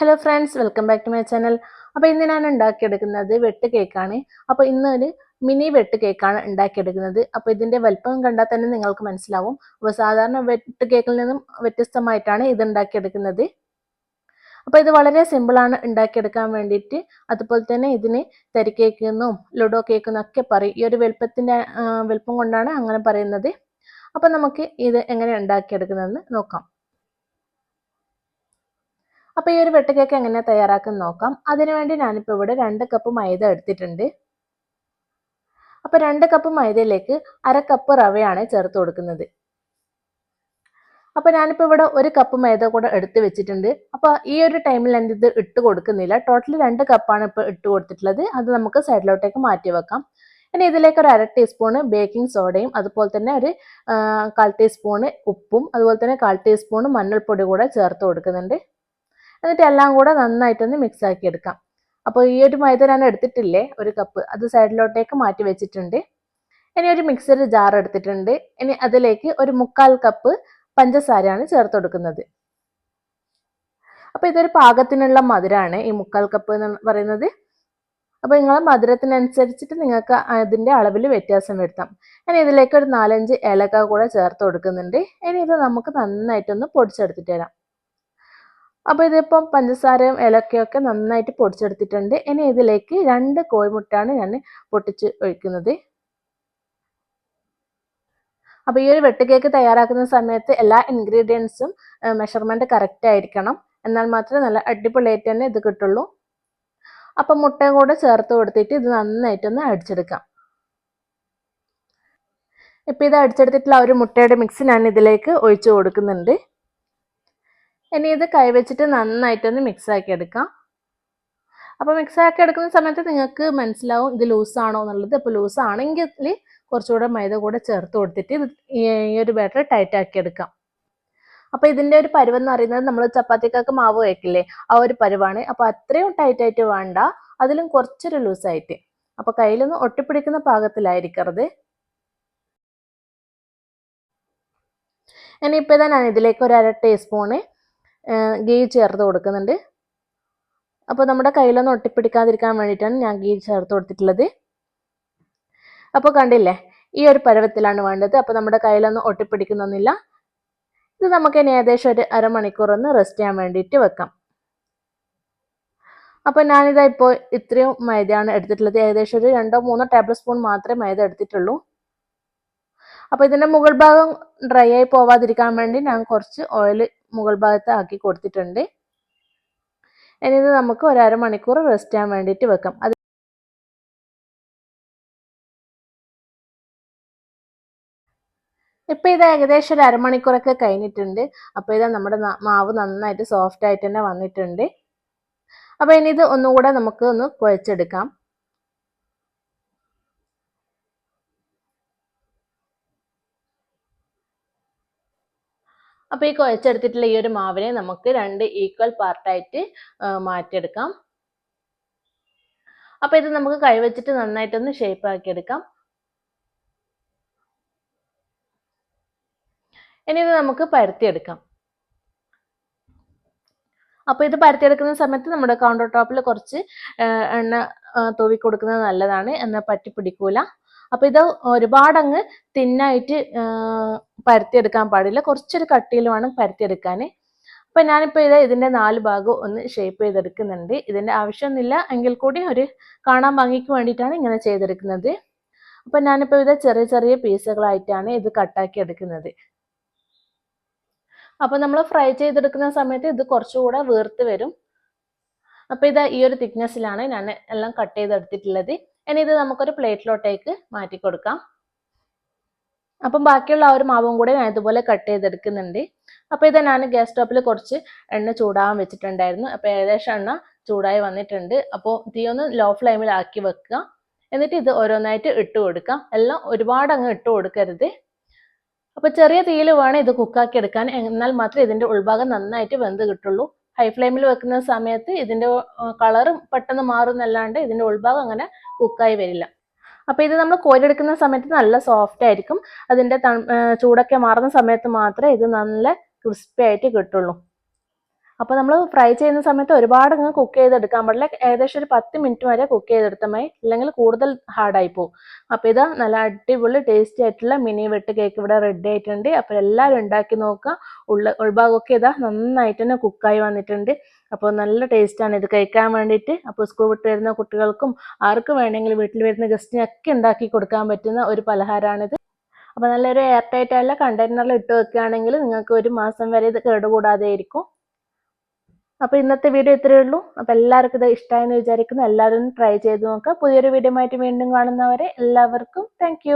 Hello friends welcome back to my channel അപ്പോൾ ഇന്ന് ഞാൻ ഉണ്ടാക്കിയെടുക്കുന്നത് വെട്ട് കേക്കാണ്. അപ്പോൾ ഇന്ന് ഒരു മിനി വെട്ട് കേക്കാണ് ഉണ്ടാക്കിയെടുക്കുന്നത്. അപ്പോൾ ഇതിന്റെ വലിപ്പം കണ്ടാൽ തന്നെ നിങ്ങൾക്ക് മനസ്സിലാവും. അപ്പോൾ സാധാരണ വെട്ട് കേക്കിൽ നിന്നും വ്യത്യസ്തമായിട്ടാണ് ഇത് ഉണ്ടാക്കിയെടുക്കുന്നത്. അപ്പോൾ ഇത് വളരെ സിമ്പിളാണ് ഉണ്ടാക്കിയെടുക്കാൻ വേണ്ടിയിട്ട്. അതുപോലെ തന്നെ ഇതിന് തരി കേക്ക് എന്നും ലുഡോ കേക്ക് എന്നൊക്കെ പറയും. ഈ ഒരു വലുപ്പത്തിന്റെ വലുപ്പം കൊണ്ടാണ് അങ്ങനെ പറയുന്നത്. അപ്പോൾ നമുക്ക് ഇത് എങ്ങനെ ഉണ്ടാക്കിയെടുക്കുന്നതെന്ന് നോക്കാം. അപ്പോൾ ഈ ഒരു വെട്ടുകേക്ക് എങ്ങനെ തയ്യാറാക്കുന്ന നോക്കാം. അതിനുവേണ്ടി ഞാനിപ്പോൾ ഇവിടെ രണ്ട് കപ്പ് മൈദ എടുത്തിട്ടുണ്ട്. അപ്പോൾ രണ്ട് കപ്പ് മൈദയിലേക്ക് അര കപ്പ് റവയാണ് ചേർത്ത് കൊടുക്കുന്നത്. അപ്പോൾ ഞാനിപ്പോൾ ഇവിടെ ഒരു കപ്പ് മൈദ കൂടെ എടുത്ത് വെച്ചിട്ടുണ്ട്. അപ്പോൾ ഈ ഒരു ടൈമിൽ ഞാൻ ഇത് ഇട്ട് കൊടുക്കുന്നില്ല. ടോട്ടൽ രണ്ട് കപ്പാണ് ഇപ്പോൾ ഇട്ട് കൊടുത്തിട്ടുള്ളത്. അത് നമുക്ക് സൈഡിലോട്ടേക്ക് മാറ്റി വെക്കാം. ഇനി ഇതിലേക്ക് ഒരു അര ടീസ്പൂണ് ബേക്കിംഗ് സോഡയും അതുപോലെ തന്നെ ഒരു കാൽ ടീസ്പൂണ് ഉപ്പും അതുപോലെ തന്നെ കാൽ ടീസ്പൂണ് മഞ്ഞൾപ്പൊടി കൂടെ ചേർത്ത് കൊടുക്കുന്നുണ്ട്. എന്നിട്ട് എല്ലാം കൂടെ നന്നായിട്ടൊന്ന് മിക്സ് ആക്കി എടുക്കാം. അപ്പോൾ ഈ ഒരു മൈദ ഞാൻ എടുത്തിട്ടില്ലേ ഒരു കപ്പ് അത് സൈഡിലോട്ടേക്ക് മാറ്റി വെച്ചിട്ടുണ്ട്. ഇനി ഒരു മിക്സർ ജാർ എടുത്തിട്ടുണ്ട്. ഇനി അതിലേക്ക് ഒരു മുക്കാൽ കപ്പ് പഞ്ചസാരയാണ് ചേർത്ത് കൊടുക്കുന്നത്. അപ്പോൾ ഇതൊരു പാകത്തിനുള്ള മധുരമാണ് ഈ മുക്കാൽ കപ്പ് എന്ന് പറയുന്നത്. അപ്പോൾ നിങ്ങൾ മധുരത്തിനനുസരിച്ചിട്ട് നിങ്ങൾക്ക് അതിന്റെ അളവിൽ വ്യത്യാസം വരുത്താം. ഇനി ഇതിലേക്ക് ഒരു നാലഞ്ച് ഏലക്ക കൂടെ ചേർത്ത് കൊടുക്കുന്നുണ്ട്. ഇനി ഇത് നമുക്ക് നന്നായിട്ടൊന്ന് പൊടിച്ചെടുത്തിട്ട് തരാം അപ്പോൾ ഇതിപ്പം പഞ്ചസാരയും ഏലക്കയൊക്കെ നന്നായിട്ട് പൊടിച്ചെടുത്തിട്ടുണ്ട്. ഇനി ഇതിലേക്ക് രണ്ട് കോഴിമുട്ടാണ് ഞാൻ പൊട്ടിച്ച് ഒഴിക്കുന്നത്. അപ്പോൾ ഈ ഒരു വെട്ടുകേക്ക് തയ്യാറാക്കുന്ന സമയത്ത് എല്ലാ ഇൻഗ്രീഡിയൻസും മെഷർമെന്റ് കറക്റ്റ് ആയിരിക്കണം. എന്നാൽ മാത്രമേ നല്ല അടിപൊളിയായിട്ട് തന്നെ ഇത് കിട്ടുള്ളൂ. അപ്പം മുട്ടയും കൂടെ ചേർത്ത് കൊടുത്തിട്ട് ഇത് നന്നായിട്ടൊന്ന് അടിച്ചെടുക്കാം. ഇപ്പോൾ ഇത് അടിച്ചെടുത്തിട്ടുള്ള ഒരു മുട്ടയുടെ മിക്സ് ഞാൻ ഇതിലേക്ക് ഒഴിച്ചു കൊടുക്കുന്നുണ്ട്. ഇനി ഇത് കൈവച്ചിട്ട് നന്നായിട്ടൊന്ന് മിക്സ് ആക്കി എടുക്കാം അപ്പോൾ മിക്സാക്കി എടുക്കുന്ന സമയത്ത് നിങ്ങൾക്ക് മനസ്സിലാവും ഇത് ലൂസാണോ എന്നുള്ളത്. അപ്പോൾ ലൂസ് ആണെങ്കിൽ കുറച്ചുകൂടെ മൈദ കൂടെ ചേർത്ത് കൊടുത്തിട്ട് ഇത് ഈ ഒരു ബാറ്റർ ടൈറ്റ് ആക്കി എടുക്കാം അപ്പോൾ ഇതിന്റെ ഒരു പരുവെന്ന് പറയുന്നത് നമ്മൾ ചപ്പാത്തിക്കൊക്കെ മാവ് വയ്ക്കില്ലേ ആ ഒരു പരുവാണ്. അപ്പോൾ അത്രയും ടൈറ്റ് ആയിട്ട് വേണ്ട അതിലും കുറച്ചൊരു ലൂസായിട്ട്. അപ്പോൾ കയ്യിലൊന്ന് ഒട്ടിപ്പിടിക്കുന്ന പാകത്തിലായിരിക്കരുത്. ഇനിയിപ്പോൾ ഇതാ ഞാൻ ഇതിലേക്ക് ഒരു അര ടീസ്പൂണ് ഗീ ചേർത്ത് കൊടുക്കുന്നുണ്ട്. അപ്പോൾ നമ്മുടെ കയ്യിലൊന്നും ഒട്ടിപ്പിടിക്കാതിരിക്കാൻ വേണ്ടിയിട്ടാണ് ഞാൻ ഗീ ചേർത്ത് കൊടുത്തിട്ടുള്ളത്. അപ്പോൾ കണ്ടില്ലേ ഈ ഒരു പരുവത്തിലാണ് വേണ്ടത്. അപ്പോൾ നമ്മുടെ കയ്യിലൊന്നും ഒട്ടിപ്പിടിക്കുന്നൊന്നുമില്ല. ഇത് നമുക്ക് ഇനി ഏകദേശം ഒരു അരമണിക്കൂർ ഒന്ന് റെസ്റ്റ് ചെയ്യാൻ വേണ്ടിയിട്ട് വെക്കാം. അപ്പോൾ ഞാനിതാ ഇപ്പോൾ ഇത്രയും മൈദയാണ് എടുത്തിട്ടുള്ളത്. ഏകദേശം ഒരു രണ്ടോ മൂന്നോ ടേബിൾ സ്പൂൺ മാത്രമേ മൈദ എടുത്തിട്ടുള്ളൂ. അപ്പോൾ ഇതിന്റെ മുകൾ ഭാഗം ഡ്രൈ ആയി പോവാതിരിക്കാൻ വേണ്ടി ഞാൻ കുറച്ച് ഓയിൽ മുകൾ ഭാഗത്ത് ആക്കി കൊടുത്തിട്ടുണ്ട്. ഇനി ഇത് നമുക്ക് ഒരര മണിക്കൂർ റെസ്റ്റ് ചെയ്യാൻ വേണ്ടിയിട്ട് വെക്കാം. അത് ഇപ്പം ഇത് ഏകദേശം ഒരു അരമണിക്കൂറൊക്കെ കഴിഞ്ഞിട്ടുണ്ട്. അപ്പോൾ ഇത് നമ്മുടെ മാവ് നന്നായിട്ട് സോഫ്റ്റ് ആയിട്ട് തന്നെ വന്നിട്ടുണ്ട്. അപ്പോൾ ഇനി ഇത് ഒന്നുകൂടെ നമുക്ക് ഒന്ന് കുഴച്ചെടുക്കാം. അപ്പോൾ ഈ കുഴച്ചെടുത്തിട്ടുള്ള ഈ ഒരു മാവിനെ നമുക്ക് രണ്ട് ഈക്വൽ പാർട്ടായിട്ട് മാറ്റിയെടുക്കാം. അപ്പോൾ ഇത് നമുക്ക് കൈവച്ചിട്ട് നന്നായിട്ടൊന്ന് ഷേപ്പ് ആക്കിയെടുക്കാം ഇനി ഇത് നമുക്ക് പരത്തിയെടുക്കാം. അപ്പോൾ ഇത് പരത്തിയെടുക്കുന്ന സമയത്ത് നമ്മുടെ കൗണ്ടർ ടോപ്പിൽ കുറച്ച് എണ്ണ തൂവി കൊടുക്കുന്നത് നല്ലതാണ്. എന്നാൽ പറ്റി പിടിക്കൂല അപ്പോൾ ഇത് ഒരുപാടങ്ങ് തിന്നായിട്ട് പരത്തിയെടുക്കാൻ പാടില്ല. കുറച്ചൊരു കട്ടിയിൽ വേണം പരത്തിയെടുക്കാൻ അപ്പോൾ ഞാനിപ്പോൾ ഇത് ഇതിന്റെ നാല് ഭാഗം ഒന്ന് ഷേപ്പ് ചെയ്തെടുക്കുന്നുണ്ട്. ഇതിന്റെ ആവശ്യമൊന്നുമില്ല. എങ്കിൽ കൂടി ഒരു കാണാൻ ഭംഗിക്ക് വേണ്ടിയിട്ടാണ് ഇങ്ങനെ ചെയ്തെടുക്കുന്നത്. അപ്പോൾ ഞാനിപ്പോൾ ഇത് ചെറിയ ചെറിയ പീസുകളായിട്ടാണ് ഇത് കട്ടാക്കി എടുക്കുന്നത്. അപ്പോൾ നമ്മൾ ഫ്രൈ ചെയ്തെടുക്കുന്ന സമയത്ത് ഇത് കുറച്ചുകൂടെ വീർത്ത് വരും. അപ്പോൾ ഇത് ഈ ഒരു തിക്നെസ്സിലാണ് ഞാൻ എല്ലാം കട്ട് ചെയ്തെടുത്തിട്ടുള്ളത്. ഇനി ഇത് നമുക്കൊരു പ്ലേറ്റിലോട്ടേക്ക് മാറ്റി കൊടുക്കാം അപ്പം ബാക്കിയുള്ള ആ ഒരു മാവും കൂടെ ഞാൻ ഇതുപോലെ കട്ട് ചെയ്തെടുക്കുന്നുണ്ട്. അപ്പോൾ ഇത് ഞാൻ ഗ്യാസ് സ്റ്റോപ്പിൽ കുറച്ച് എണ്ണ ചൂടാകാൻ വെച്ചിട്ടുണ്ടായിരുന്നു. അപ്പോൾ ഏകദേശം എണ്ണ ചൂടായി വന്നിട്ടുണ്ട്. അപ്പോൾ തീ ഒന്ന് ലോ ഫ്ലെയിമിലാക്കി വെക്കുക. എന്നിട്ട് ഇത് ഓരോന്നായിട്ട് ഇട്ട് കൊടുക്കുക. എല്ലാം ഒരുപാട് അങ്ങ് ഇട്ട് കൊടുക്കരുത്. അപ്പോൾ ചെറിയ തീയിൽ വേണം ഇത് കുക്കാക്കി എടുക്കാൻ. എന്നാൽ മാത്രമേ ഇതിന്റെ ഉൾഭാഗം നന്നായിട്ട് വെന്ത് കിട്ടുള്ളൂ. ഹൈ ഫ്ലെയിമിൽ വെക്കുന്ന സമയത്ത് ഇതിന്റെ കളറും പെട്ടെന്ന് മാറുന്നല്ലാണ്ട് ഇതിന്റെ ഉൾഭാഗം അങ്ങനെ കുക്കായി വരില്ല. അപ്പോൾ ഇത് നമ്മൾ കോരിയെടുക്കുന്ന സമയത്ത് നല്ല സോഫ്റ്റ് ആയിരിക്കും. അതിന്റെ ചൂടൊക്കെ മാറുന്ന സമയത്ത് മാത്രമേ ഇത് നല്ല ക്രിസ്പി ആയിട്ട് കിട്ടുള്ളൂ. അപ്പോൾ നമ്മൾ ഫ്രൈ ചെയ്യുന്ന സമയത്ത് ഒരുപാട് അങ്ങ് കുക്ക് ചെയ്തെടുക്കാൻ പാടില്ല. ഏകദേശം ഒരു പത്ത് മിനിറ്റ് വരെ കുക്ക് ചെയ്തെടുത്താൽ മതി. അല്ലെങ്കിൽ കൂടുതൽ ഹാർഡായി പോകും. അപ്പോൾ ഇത് നല്ല അടിപൊളി ടേസ്റ്റി ആയിട്ടുള്ള മിനി വെട്ട് കേക്ക് ഇവിടെ റെഡി ആയിട്ടുണ്ട്. അപ്പോൾ എല്ലാവരും ഉണ്ടാക്കി നോക്കുക. ഉള്ള ഉൾഭാഗമൊക്കെ ഇതാ നന്നായിട്ട് തന്നെ കുക്കായി വന്നിട്ടുണ്ട്. അപ്പോൾ നല്ല ടേസ്റ്റാണ് ഇത് കഴിക്കാൻ വേണ്ടിയിട്ട്. അപ്പോൾ സ്കൂൾ വിട്ട് വരുന്ന കുട്ടികൾക്കും ആർക്ക് വേണമെങ്കിലും വീട്ടിൽ വരുന്ന ഗസ്റ്റിനൊക്കെ ഉണ്ടാക്കി കൊടുക്കാൻ പറ്റുന്ന ഒരു പലഹാരമാണിത് അപ്പോൾ നല്ലൊരു എയർ ടൈറ്റ് ആയുള്ള കണ്ടെയ്നറിൽ ഇട്ട് വെക്കുകയാണെങ്കിൽ നിങ്ങൾക്ക് ഒരു മാസം വരെ ഇത് കേടുകൂടാതെ ഇരിക്കും അപ്പോൾ ഇന്നത്തെ വീഡിയോ ഇത്രയേ ഉള്ളൂ. അപ്പോൾ എല്ലാവർക്കും ഇത് ഇഷ്ടമായെന്ന് വിചാരിക്കുന്നു. എല്ലാവരും ട്രൈ ചെയ്ത് നോക്കുക. പുതിയൊരു വീഡിയോ ആയിട്ട് വീണ്ടും കാണുന്നവരെ എല്ലാവർക്കും താങ്ക്